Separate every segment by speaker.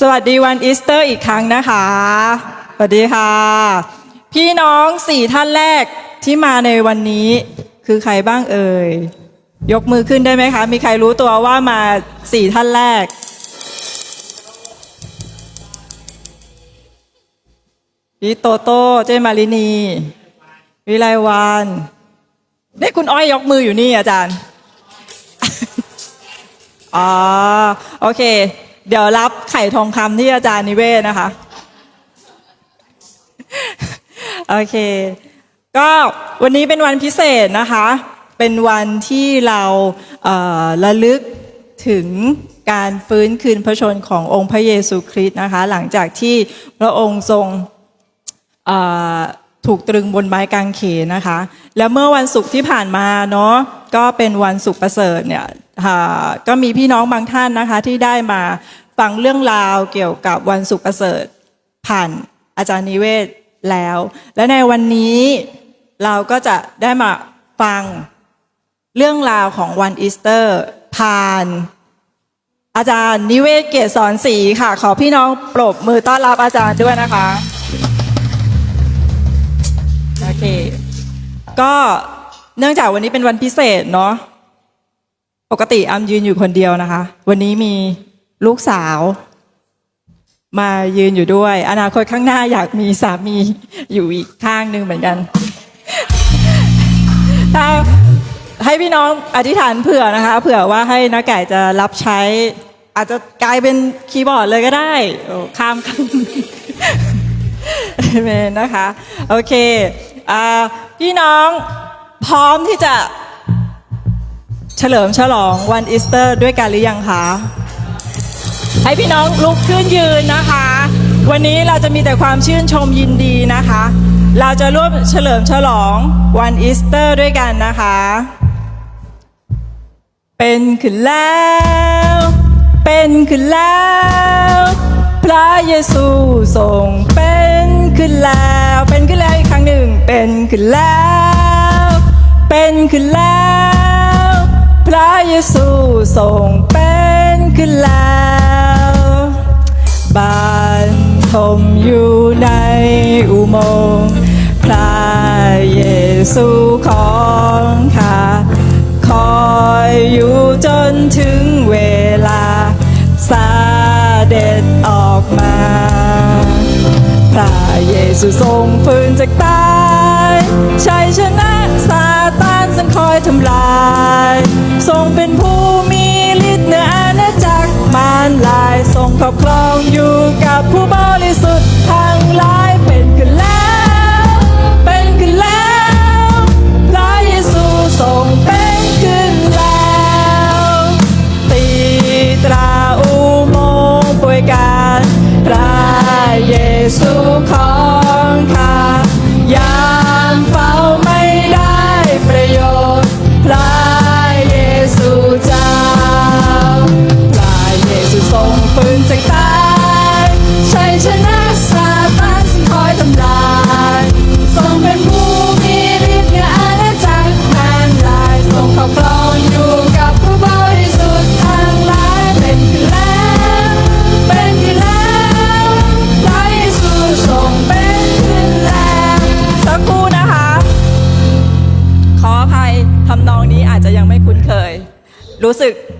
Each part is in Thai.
Speaker 1: สวัสดีวันอีสเตอร์อีกครั้งนะคะ สวัสดีค่ะ พี่น้องสี่ท่านแรกที่มาในวันนี้คือใครบ้างเอ่ย ยกมือขึ้นได้ไหมคะ มีใครรู้ตัวว่ามาสี่ท่านแรก พี่โตโต้เจมารินี วิไลวันนี่คุณอ้อยยกมืออยู่นี่อาจารย์ อ๋อ โอเค เดี๋ยวรับไข่ทองคำที่อาจารย์นิเวศนะคะ โอเค ก็วันนี้เป็นวันพิเศษนะคะ เป็นวันที่เราเระลึกถึงการฟื้นคืนพระชนขององค์พระเยซูคริสต์นะคะ หลังจากที่พระองค์ทรงถูกตรึงบนไม้กางเขนนะคะ แล้วเมื่อวันศุกร์ที่ผ่านมาเนาะก็เป็นวันศุกร์ประเสริฐเนี่ย ก็มีพี่น้องบางท่านนะคะที่ได้มาฟังเรื่องราวเกี่ยวกับวันศุกร์ประเสริฐผ่านอาจารย์นิเวศแล้ว และในวันนี้เราก็จะได้มาฟังเรื่องราวของวันอีสเตอร์ ผ่าน อาจารย์นิเวศเกียรติสอนศรีค่ะ ขอพี่น้องปรบมือต้อนรับอาจารย์ด้วยนะคะโอเคก็เนื่องจากวันนี้เป็นวันพิเศษเนาะ ปกติอัมยืนอยู่คนเดียวนะคะ วันนี้มีลูกสาว มายืนอยู่ด้วย อนาคตข้างหน้าอยากมีสามีอยู่อีกข้างหนึ่งเหมือนกันถ้าให้พี่น้องอธิษฐานเผื่อนะคะ เผื่อว่าให้นักไก่จะรับใช้ อาจจะกลายเป็นคีย์บอร์ดเลยก็ได้ข้ามข้ามเมนนะคะ โอเคอพี่น้องพร้อมที่จะ เฉลิมฉลองวันอีสเตอร์ ด้วยกันหรือยังคะ ให้พี่น้องลุกขึ้นยืนนะคะ วันนี้เราจะมีแต่ความชื่นชมยินดีนะคะ เราจะร่วมเฉลิมฉลองวันอีสเตอร์ด้วยกันนะคะ เป็นขึ้นแล้ว เป็นขึ้นแล้ว พระเยซูทรงเป็นขึ้นแล้ว เป็นขึ้นแล้วอีกครั้งหนึ่ง เป็นขึ้นแล้ว เป็นขึ้นแล้ว ซูทรงเป็นขึ้นแล้วบ้านผมอยู่ในอุโมงค์พระเยซูของข้าคอยอยู่จนถึงเวลาสาเด็จออกมา พระเยซูทรงฟื้นจากตายชัยชนะซา ตานสังคอยทำลาย ทรงเป็นผู้มีฤทธิ์เหนืออาณาจักรมารลาย ทรงครอบครองอยู่กับผู้บริสุทธิ์ทั้งหลายเป็นขึ้นแล้ว เป็นขึ้นแล้วพระเยซูทรงเป็นขึ้นแล้วตีตราอุโมงค์ป่วยการพระเยซูขอ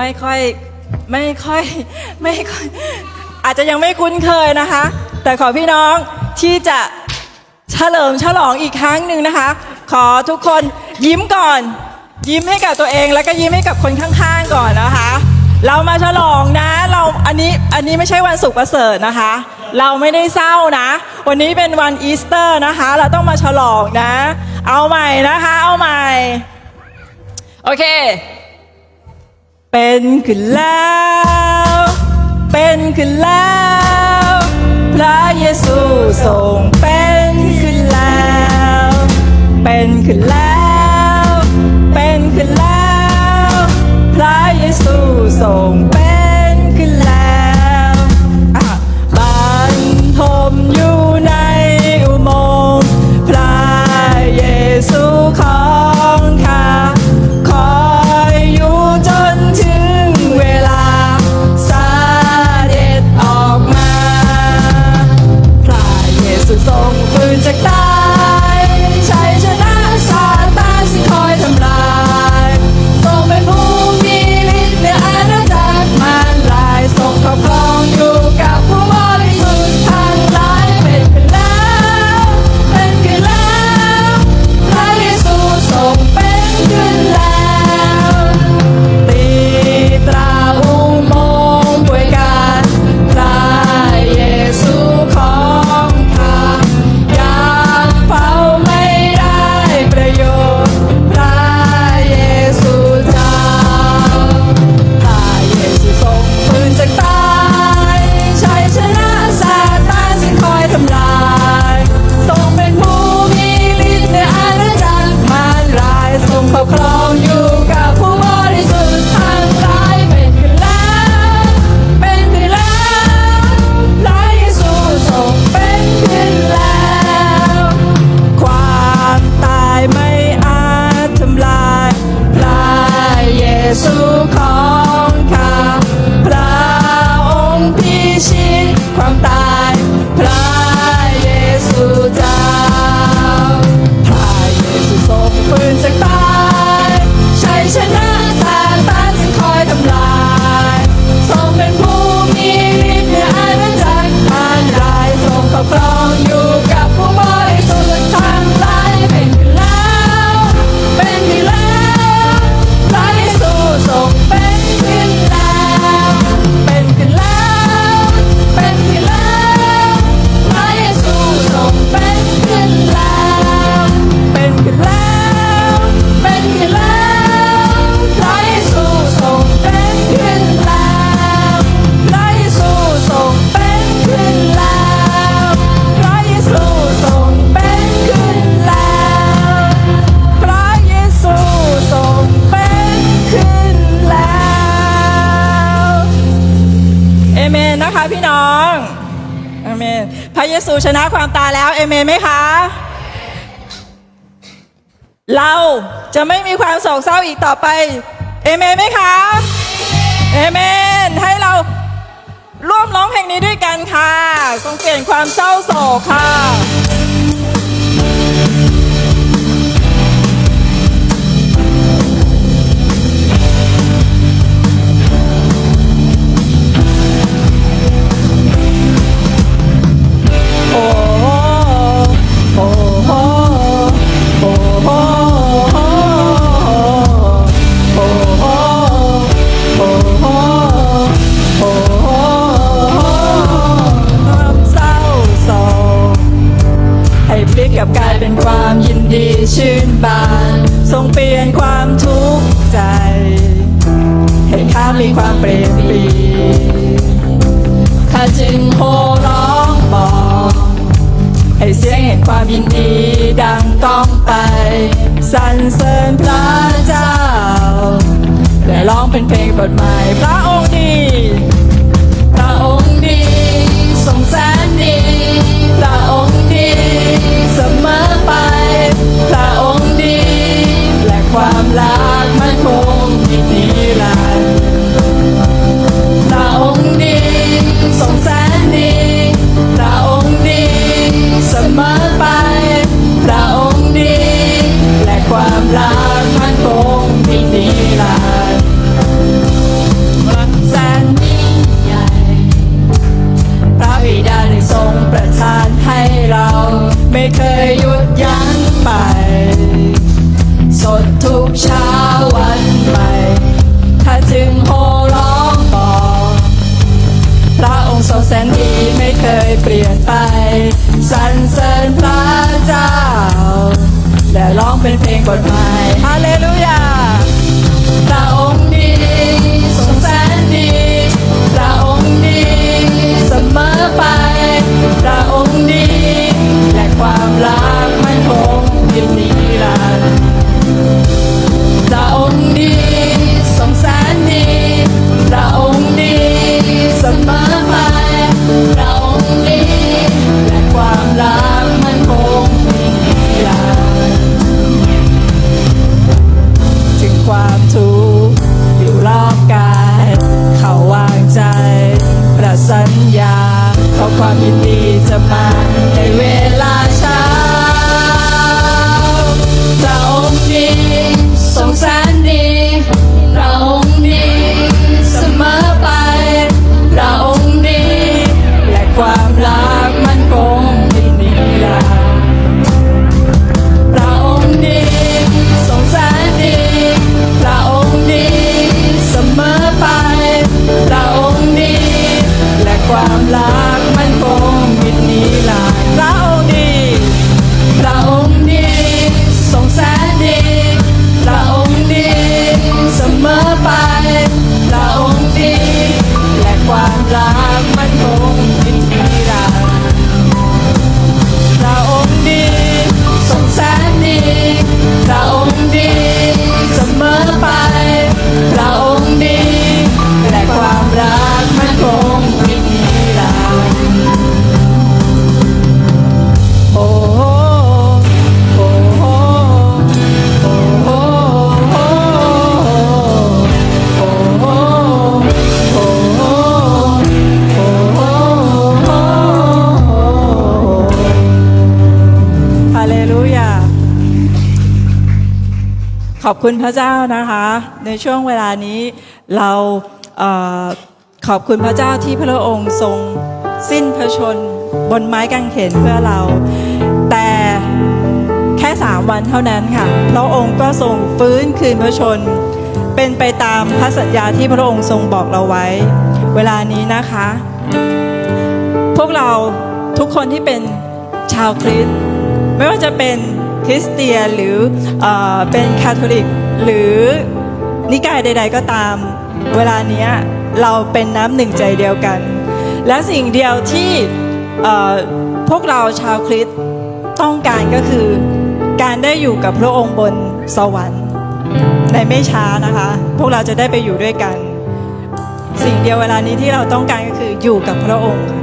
Speaker 1: ไม่ค่อยไม่ค่อยไม่ค่อย อาจจะยังไม่คุ้นเคยนะคะ แต่ขอพี่น้องที่จะเฉลิมฉลองอีกครั้งหนึ่งนะคะ ขอทุกคนยิ้มก่อน ยิ้มให้กับตัวเองแล้วก็ยิ้มให้กับคนข้างๆก่อนนะคะ เรามาฉลองนะเราอันนี้อันนี้ไม่ใช่วันศุกร์ประเสริฐนะคะ เราไม่ได้เศร้านะ วันนี้เป็นวันอีสเตอร์นะคะ เราต้องมาฉลองนะ เอาใหม่นะคะ เอาใหม่โอเค เป็นขึ้นแล้ว เป็นขึ้นแล้ว พระเยซูทรงเป็นขึ้นแล้ว เป็นขึ้นแล้ว เป็นขึ้นแล้ว พระเยซูทรง คะพี่น้องเอเมนพระเยซูชนะความตายแล้วเอเมนไหมคะ เราจะไม่มีความโศกเศร้าอีกต่อไปเอเมนไหมคะเอเมนให้เราร่วมร้องเพลงนี้ด้วยกันค่ะทรงเปลี่ยนความเศร้าโศกค่ะ ดีชื่นบานทรงเปลี่ยนความทุกข์ใจ ให้ข้ามีความเปลี่ยนปรีข้าจึงโห่ร้องบอก ให้เสียงแห่งความยินดีดังก้องไปสรรเสริญพระเจ้า และร้องเป็นเพลงบทใหม่พระองค์ดีพระองค์ดีทรงแสนดีพระองค์ดีเสมอไป พระองค์ดี และความรักมันคงมีนิรันดร์ ไม่เคยหยุดยั้งไป สดทุกเช้าวันใหม่ถ้าจึงโห่ร้องบอกพระองค์ทรงแสนดีไม่เคยเปลี่ยนไป สรรเสริญพระเจ้า และร้องเป็นเพลงบทใหม่ฮาเลลูยา ความรักไม่คงยืนนิรันดร์ คุณพระเจ้านะคะ ในช่วงเวลานี้เราเออขอบคุณพระเจ้าที่พระองค์ทรงสิ้นพระชนบนไม้กางเขนเพื่อเรา แต่แค่สามวันเท่านั้นค่ะ พระองค์ก็ทรงฟื้นคืนพระชน เป็นไปตามพระสัญญาที่พระองค์ทรงบอกเราไว้ เวลานี้นะคะ พวกเราทุกคนที่เป็นชาวคริสต์ไม่ว่าจะเป็น ริสเตียนหรือเอเป็นคาทอลิก หรือนิกายใด ๆ ก็ตาม เวลานี้เราเป็นน้ำหนึ่งใจเดียวกัน และสิ่งเดียวที่พวกเราชาวคริสต์ต้องการก็คือการได้อยู่กับพระองค์บนสวรรค์ในไม่ช้านะคะ พวกเราจะได้ไปอยู่ด้วยกัน
Speaker 2: สิ่งเดียวเวลานี้ที่เราต้องการก็คืออยู่กับพระองค์ค่ะ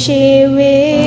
Speaker 3: she will.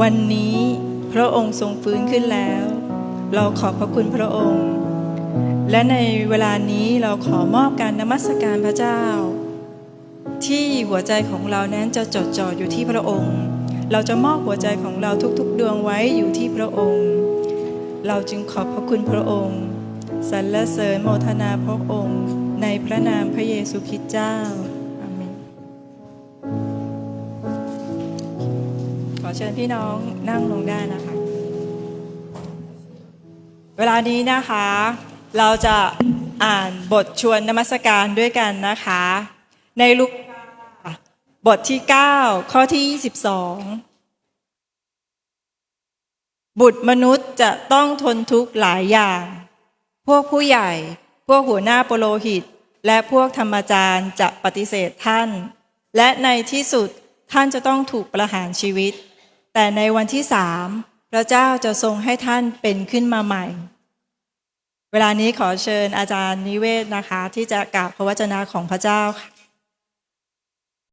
Speaker 3: วั
Speaker 1: นนี้พระองค์ทรงฟื้นขึ้นแล้ว เราขอบพระคุณพระองค์ และในเวลานี้เราขอมอบการนมัสการพระเจ้า ที่หัวใจของเรานั้นจะจดจ่ออยู่ที่พระองค์ เราจะมอบหัวใจของเราทุกๆ ดวงไว้อยู่ที่พระองค์ เราจึงขอบพระคุณพระองค์สรรเสริญโมทนาพระองค์ ในพระนามพระเยซูคริสต์เจ้า เชิญพี่น้องนั่งลงได้นะคะ เวลานี้นะคะ เราจะอ่านบทชวนนมัสการด้วยกันนะคะ ในลุกบทที่ 9 ข้อที่ 22 บุตรมนุษย์จะต้องทนทุกข์หลายอย่าง พวกผู้ใหญ่ พวกหัวหน้าโปโลหิต และพวกธรรมจารย์จะปฏิเสธท่าน และในที่สุดท่านจะต้องถูกประหารชีวิต แต่ในวันที่สามพระเจ้าจะทรงให้ท่านเป็นขึ้นมาใหม่ เวลานี้ขอเชิญอาจารย์นิเวศนะคะ ที่จะกล่าวพระวจนะของพระเจ้าค่ะ